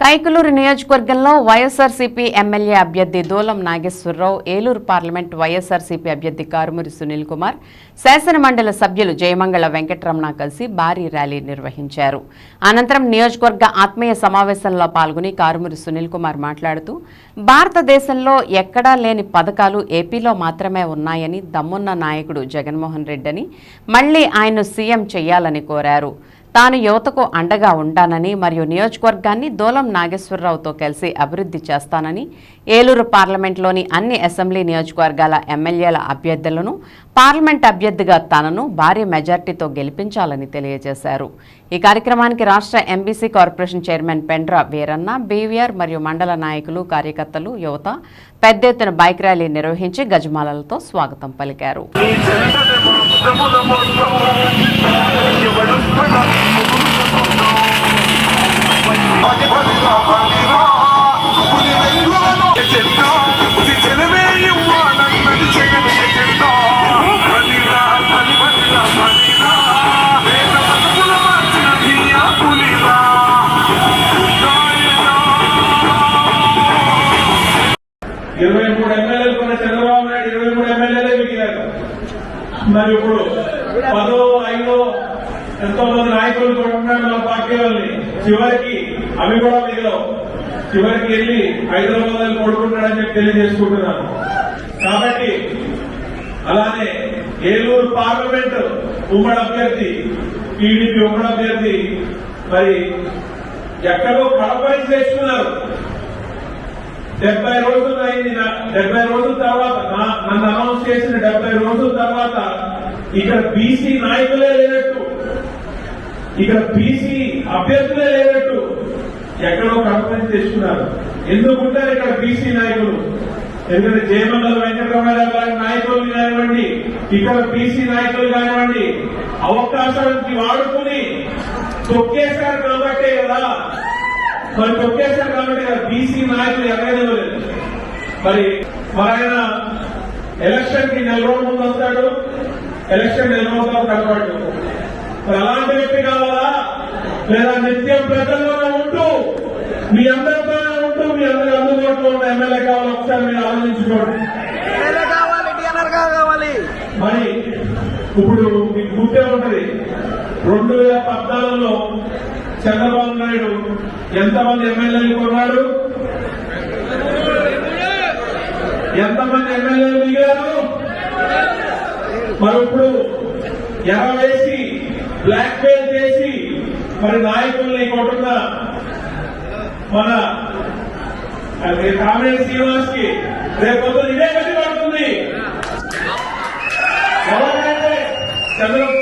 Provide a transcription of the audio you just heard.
కైకలూరు నియోజకవర్గంలో వైఎస్ఆర్సీపీ ఎమ్మెల్యే అభ్యర్థి దూలం నాగేశ్వరరావు ఏలూరు పార్లమెంట్ వైఎస్ఆర్సీపీ అభ్యర్థి కారుమూరి సునీల్ కుమార్ శాసనమండలి సభ్యులు జయమంగళ వెంకటరమణ కలిసి భారీ ర్యాలీ నిర్వహించారు. అనంతరం నియోజకవర్గ ఆత్మీయ సమావేశంలో పాల్గొని కారుమూరి సునీల్ కుమార్ మాట్లాడుతూ భారతదేశంలో ఎక్కడా లేని పథకాలు ఏపీలో మాత్రమే ఉన్నాయని దమ్మున్న నాయకుడు జగన్మోహన్ రెడ్డి అని మళ్ళీ ఆయన్ను సీఎం చేయాలని కోరారు. తాను యువతకు అండగా ఉంటానని మరియు నియోజకవర్గాన్ని దూలం నాగేశ్వరరావుతో కలిసి అభివృద్ధి చేస్తానని ఏలూరు పార్లమెంట్లోని అన్ని అసెంబ్లీ నియోజకవర్గాల ఎమ్మెల్యేల అభ్యర్థులను పార్లమెంట్ అభ్యర్థిగా తనను భారీ మెజార్టీతో గెలిపించాలని తెలియజేశారు. ఈ కార్యక్రమానికి రాష్ట్ర MBC corporation chairman Pendra Veeranna BVR మరియు మండల నాయకులు కార్యకర్తలు యువత పెద్ద ఎత్తున బైక్ ర్యాలీ నిర్వహించి గజమాలలతో స్వాగతం పలికారు. ఇరవై మూడు ఎమ్మెల్యేలు కొన్న చంద్రబాబు నాయుడు ఇరవై మూడు ఎమ్మెల్యేలే మిగిలారు. మరి ఇప్పుడు పదో ఐదో ఎంతో మంది నాయకులు కూడా ఉన్నారు మన పార్టీ వాళ్ళని చివరికి అవి కూడా మిగిలవు. చివరికి వెళ్ళి హైదరాబాద్ అని కొడుకుంటాడని చెప్పి తెలియజేసుకుంటున్నాను. కాబట్టి అలానే ఏలూరు పార్లమెంట్ ఉమ్మడి అభ్యర్థి టీడీపీ ఉమ్మడి అభ్యర్థి మరి ఎక్కడో కడపని చేసుకున్నారు డెబ్బై రోజులు అయింది డెబ్బై రోజుల తర్వాత నన్ను అనౌన్స్ చేసిన డెబ్బై రోజుల తర్వాత ఇక్కడ బీసీ నాయకులే లేనట్టు ఇక్కడ బీసీ అభ్యర్థులే లేనట్టు ఎక్కడో కంప్లైంట్ తెచ్చుకున్నారు. ఎందుకుంటారు ఇక్కడ బీసీ నాయకులు? ఎందుకంటే జయమంగళ వెంకటరమణ గారి నాయకులు కానివ్వండి ఇక్కడ బీసీ నాయకులు కానివ్వండి అవకాశానికి వాడుకుని తొక్కేశారు కాబట్టే కదా మరి తొక్కేశారు కాబట్టి బీసీ నాయకులు ఎక్కలేదు మరి మరి ఆయన ఎలక్షన్కి నెల రోజుల ముందు వస్తాడు ఎలక్షన్ నెల రోజుల కనబడు మరి అలాంటి వ్యక్తి కావాలా? లేదా నిత్యం ప్రజల్లోనే ఉంటూ మీ అందరితోనే ఉంటూ మీ అందరి అందుబాటులో ఉన్న ఎమ్మెల్యే కావాలి? ఒకసారి మీరు ఆలోచించుకోండి. మరి ఇప్పుడు మీకు గుర్తే ఉంటది. రెండు వేల పద్నాలుగులో చంద్రబాబు నాయుడు ఎంతమంది ఎమ్మెల్యేలు కొన్నాడు? ఎంతమంది ఎమ్మెల్యేలు మిగిలారు మరి ఇప్పుడు ఎగవేసి బ్లాక్ మెయిల్ చేసి మరి నాయకుల్ని కొట్టున్న మన అది శ్రీనివాస్కి రేపు ఇదే గట్టి పడుతుంది. ఎవరైతే చంద్రబాబు